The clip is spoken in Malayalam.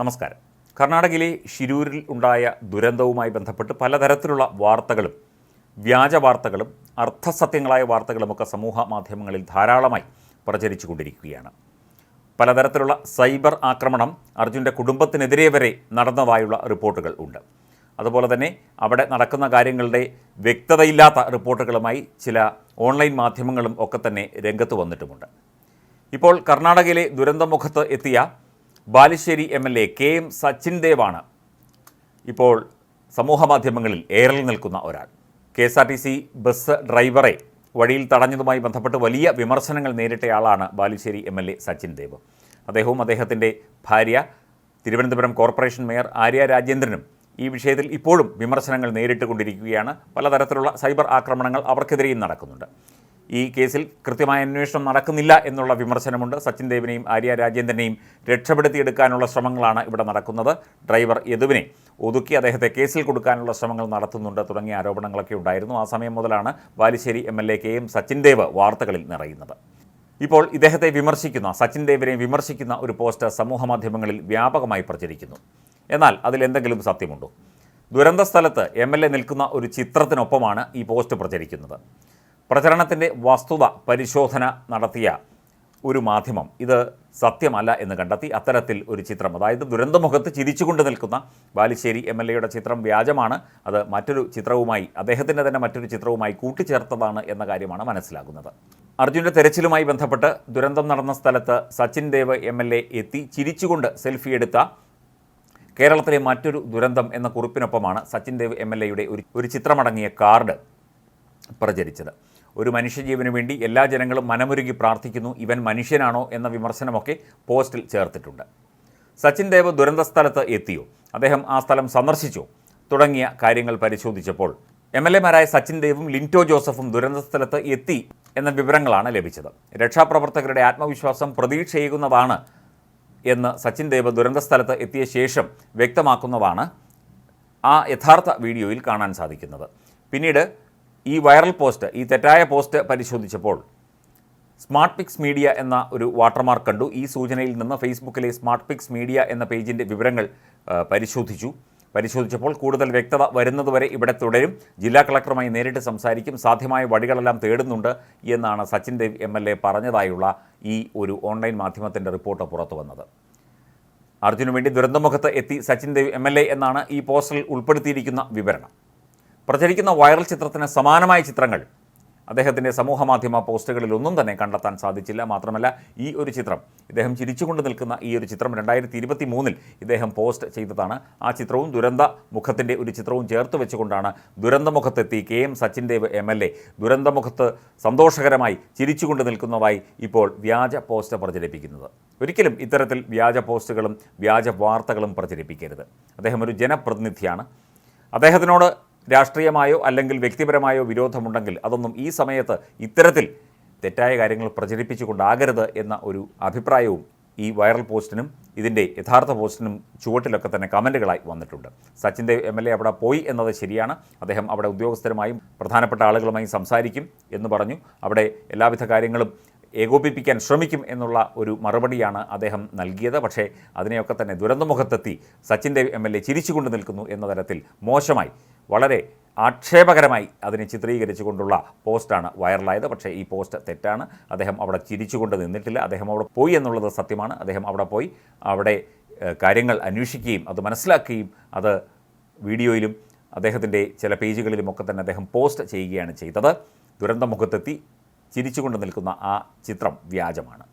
നമസ്കാരം. കർണാടകയിലെ ഷിരൂരിൽ ഉണ്ടായ ദുരന്തവുമായി ബന്ധപ്പെട്ട് പലതരത്തിലുള്ള വാർത്തകളും വ്യാജ വാർത്തകളും അർത്ഥസത്യങ്ങളായ വാർത്തകളുമൊക്കെ സമൂഹ മാധ്യമങ്ങളിൽ ധാരാളമായി പ്രചരിച്ചു കൊണ്ടിരിക്കുകയാണ്. പലതരത്തിലുള്ള സൈബർ ആക്രമണം അർജുന്റെ കുടുംബത്തിനെതിരെ വരെ നടന്നതായുള്ള റിപ്പോർട്ടുകൾ ഉണ്ട്. അതുപോലെ തന്നെ അവിടെ നടക്കുന്ന കാര്യങ്ങളുടെ വ്യക്തതയില്ലാത്ത റിപ്പോർട്ടുകളുമായി ചില ഓൺലൈൻ മാധ്യമങ്ങളും ഒക്കെ തന്നെ രംഗത്ത് വന്നിട്ടുമുണ്ട്. ഇപ്പോൾ കർണാടകയിലെ ദുരന്തമുഖത്ത് എത്തിയ Balussery M L A K M Sachin ദേവാണ് ഇപ്പോൾ സമൂഹമാധ്യമങ്ങളിൽ ഏറെ നിൽക്കുന്ന ഒരാൾ. K S R T C bus ഡ്രൈവറെ വഴിയിൽ തടഞ്ഞതുമായി ബന്ധപ്പെട്ട് വലിയ വിമർശനങ്ങൾ നേരിട്ടയാളാണ് Balussery M L A Sachin Dev. അദ്ദേഹവും അദ്ദേഹത്തിന്റെ ഭാര്യ തിരുവനന്തപുരം കോർപ്പറേഷൻ മേയർ ആര്യ രാജേന്ദ്രനും ഈ വിഷയത്തിൽ ഇപ്പോഴും വിമർശനങ്ങൾ നേരിട്ടുകൊണ്ടിരിക്കുകയാണ്. പലതരത്തിലുള്ള സൈബർ ആക്രമണങ്ങൾ അവർക്കെതിരെയും നടക്കുന്നുണ്ട്. ഈ കേസിൽ കൃത്യമായ അന്വേഷണം നടക്കുന്നില്ല എന്നുള്ള വിമർശനമുണ്ട്. സച്ചിൻ ദേവിനെയും ആര്യ രാജേന്ദ്രനെയും രക്ഷപ്പെടുത്തിയെടുക്കാനുള്ള ശ്രമങ്ങളാണ് ഇവിടെ നടക്കുന്നത്. ഡ്രൈവർ യദുവിനെ ഒതുക്കി അദ്ദേഹത്തെ കേസിൽ കൊടുക്കാനുള്ള ശ്രമങ്ങൾ നടത്തുന്നുണ്ട് തുടങ്ങിയ ആരോപണങ്ങളൊക്കെ ഉണ്ടായിരുന്നു. ആ സമയം മുതലാണ് Balussery M L A Sachin Dev വാർത്തകളിൽ നിറയുന്നത്. ഇപ്പോൾ ഇദ്ദേഹത്തെ വിമർശിക്കുന്ന സച്ചിൻ ദേവിനെ വിമർശിക്കുന്ന ഒരു പോസ്റ്റ് സമൂഹമാധ്യമങ്ങളിൽ വ്യാപകമായി പ്രചരിക്കുന്നു. എന്നാൽ അതിലെന്തെങ്കിലും സത്യമുണ്ടോ? ദുരന്ത സ്ഥലത്ത് എം എൽ എ നിൽക്കുന്ന ഒരു ചിത്രത്തിനൊപ്പമാണ് ഈ പോസ്റ്റ് പ്രചരിക്കുന്നത്. പ്രചരണത്തിന്റെ വസ്തുത പരിശോധന നടത്തിയ ഒരു മാധ്യമം. ഇത് സത്യമല്ല എന്ന് കണ്ടെത്തി അത്തരത്തിൽ ഒരു ചിത്രം. അതായത് ദുരന്തമുഖത്ത് ചിരിച്ചുകൊണ്ട് നിൽക്കുന്ന ബാലുശ്ശേരി എം എൽ എയുടെ ചിത്രം വ്യാജമാണ്. അത് മറ്റൊരു ചിത്രവുമായി അദ്ദേഹത്തിന്റെ തന്നെ മറ്റൊരു ചിത്രവുമായി കൂട്ടിച്ചേർത്തതാണ് എന്ന കാര്യമാണ് മനസ്സിലാകുന്നത്. അർജുന്റെ തെരച്ചിലുമായി ബന്ധപ്പെട്ട് ദുരന്തം നടന്ന സ്ഥലത്ത് Sachin Dev M L A എത്തി ചിരിച്ചുകൊണ്ട് സെൽഫി എടുത്ത കേരളത്തിലെ മറ്റൊരു ദുരന്തം എന്ന കുറിപ്പിനൊപ്പമാണ് സച്ചിൻ ദേവ് എം എൽ എയുടെ ഒരു ഒരു ചിത്രമടങ്ങിയ കാർഡ് പ്രചരിച്ചത്. ഒരു മനുഷ്യജീവന് വേണ്ടി എല്ലാ ജനങ്ങളും മനമുരുകി പ്രാർത്ഥിക്കുന്നു. ഇവൻ മനുഷ്യനാണോ എന്ന വിമർശനമൊക്കെ പോസ്റ്റിൽ ചേർത്തിട്ടുണ്ട്. സച്ചിൻ ദേവ് ദുരന്ത സ്ഥലത്ത് എത്തിയോ? അദ്ദേഹം ആ സ്ഥലം സന്ദർശിച്ചോ? തുടങ്ങിയ കാര്യങ്ങൾ പരിശോധിച്ചപ്പോൾ എം എൽ എമാരായ സച്ചിൻ ദേവും ലിന്റോ ജോസഫും ദുരന്ത സ്ഥലത്ത് എത്തി എന്ന വിവരങ്ങളാണ് ലഭിച്ചത്. രക്ഷാപ്രവർത്തകരുടെ ആത്മവിശ്വാസം പ്രതീക്ഷയേകുന്നതാണ് എന്ന് സച്ചിൻ ദേവ് ദുരന്ത സ്ഥലത്ത് എത്തിയ ശേഷം വ്യക്തമാക്കുന്നതാണ് ആ യഥാർത്ഥ വീഡിയോയിൽ കാണാൻ സാധിക്കുന്നത്. പിന്നീട് ഈ വൈറൽ പോസ്റ്റ് ഈ തെറ്റായ പോസ്റ്റ് പരിശോധിച്ചപ്പോൾ സ്മാർട്ട് പിക്സ് മീഡിയ എന്ന ഒരു വാട്ടർമാർക്ക് കണ്ടു. ഈ സൂചനയിൽ നിന്ന് ഫേസ്ബുക്കിലെ സ്മാർട്ട് പിക്സ് മീഡിയ എന്ന പേജിന്റെ വിവരങ്ങൾ പരിശോധിച്ചു. പരിശോധിച്ചപ്പോൾ കൂടുതൽ വ്യക്തത വരുന്നതുവരെ ഇവിടെ തുടരും. ജില്ലാ കളക്ടറുമായി നേരിട്ട് സംസാരിക്കും. സാധ്യമായ വഴികളെല്ലാം തേടുന്നുണ്ട് എന്നാണ് Sachin Dev M L A പറഞ്ഞതായുള്ള ഈ ഒരു ഓൺലൈൻ മാധ്യമത്തിന്റെ റിപ്പോർട്ട് പുറത്തു വന്നത്. അർജുനു വേണ്ടി ദുരന്തമുഖത്ത് എത്തി Sachin Dev M L A എന്നാണ് ഈ പോസ്റ്ററിൽ ഉൾപ്പെടുത്തിയിരിക്കുന്ന വിവരണം. പ്രചരിക്കുന്ന വൈറൽ ചിത്രത്തിന് സമാനമായ ചിത്രങ്ങൾ. അദ്ദേഹത്തിന്റെ സമൂഹ മാധ്യമ പോസ്റ്റുകളിൽ ഒന്നും തന്നെ കണ്ടെത്താൻ സാധിച്ചില്ല. മാത്രമല്ല ഈ ഒരു ചിത്രം ഇദ്ദേഹം ചിരിച്ചുകൊണ്ട് നിൽക്കുന്ന ഈ ഒരു ചിത്രം രണ്ടായിരത്തി ഇരുപത്തി മൂന്നിൽ ഇദ്ദേഹം പോസ്റ്റ് ചെയ്തതാണ്. ആ ചിത്രവും ദുരന്ത മുഖത്തിന്റെ ഒരു ചിത്രവും ചേർത്ത് വെച്ചുകൊണ്ടാണ് ദുരന്തമുഖത്തെത്തി K M Sachin Dev M L A ദുരന്തമുഖത്ത് സന്തോഷകരമായി ചിരിച്ചുകൊണ്ട് നിൽക്കുന്നതായി ഇപ്പോൾ വ്യാജ പോസ്റ്റ് പ്രചരിപ്പിക്കുന്നത്. ഒരിക്കലും ഇത്തരത്തിൽ വ്യാജ പോസ്റ്റുകളും വ്യാജ വാർത്തകളും പ്രചരിപ്പിക്കരുത്. അദ്ദേഹം ഒരു ജനപ്രതിനിധിയാണ്. അദ്ദേഹത്തിനോട് രാഷ്ട്രീയമായോ അല്ലെങ്കിൽ വ്യക്തിപരമായോ വിരോധമുണ്ടെങ്കിൽ അതൊന്നും ഈ സമയത്ത് ഇത്തരത്തിൽ തെറ്റായ കാര്യങ്ങൾ പ്രചരിപ്പിച്ചുകൊണ്ടാകരുത് എന്ന ഒരു അഭിപ്രായവും ഈ വൈറൽ പോസ്റ്റിനും ഇതിന്റെ യഥാർത്ഥ പോസ്റ്റിനും ചുവട്ടിലൊക്കെ തന്നെ കമന്റുകളായി വന്നിട്ടുണ്ട്. Sachin Dev M L A അവിടെ പോയി എന്നത് ശരിയാണ്. അദ്ദേഹം അവിടെ ഉദ്യോഗസ്ഥരുമായും പ്രധാനപ്പെട്ട ആളുകളുമായും സംസാരിക്കും എന്ന് പറഞ്ഞു. അവിടെ എല്ലാവിധ കാര്യങ്ങളും ഏകോപിപ്പിക്കാൻ ശ്രമിക്കും എന്നുള്ള ഒരു മറുപടിയാണ് അദ്ദേഹം നൽകിയത്. പക്ഷേ അതിനെയൊക്കെ തന്നെ ദുരന്തമുഖത്തെത്തി Sachin Dev M L A ചിരിച്ചുകൊണ്ട് നിൽക്കുന്നു എന്ന തരത്തിൽ മോശമായി വളരെ ആക്ഷേപകരമായി അതിനെ ചിത്രീകരിച്ചുകൊണ്ടുള്ള പോസ്റ്റാണ് വൈറലായത്. പക്ഷേ ഈ പോസ്റ്റ് തെറ്റാണ്. അദ്ദേഹം അവിടെ ചിരിച്ചുകൊണ്ട് നിന്നിട്ടില്ല. അദ്ദേഹം അവിടെ പോയി എന്നുള്ളത് സത്യമാണ്. അദ്ദേഹം അവിടെ പോയി അവിടെ കാര്യങ്ങൾ അന്വേഷിക്കുകയും അത് മനസ്സിലാക്കുകയും അത് വീഡിയോയിലും അദ്ദേഹത്തിന്റെ ചില പേജുകളിലുമൊക്കെ തന്നെ അദ്ദേഹം പോസ്റ്റ് ചെയ്യുകയാണ് ചെയ്തത്. ദുരന്തമുഖത്തെത്തി ചിരിച്ചുകൊണ്ട് നിൽക്കുന്ന ആ ചിത്രം വ്യാജമാണ്.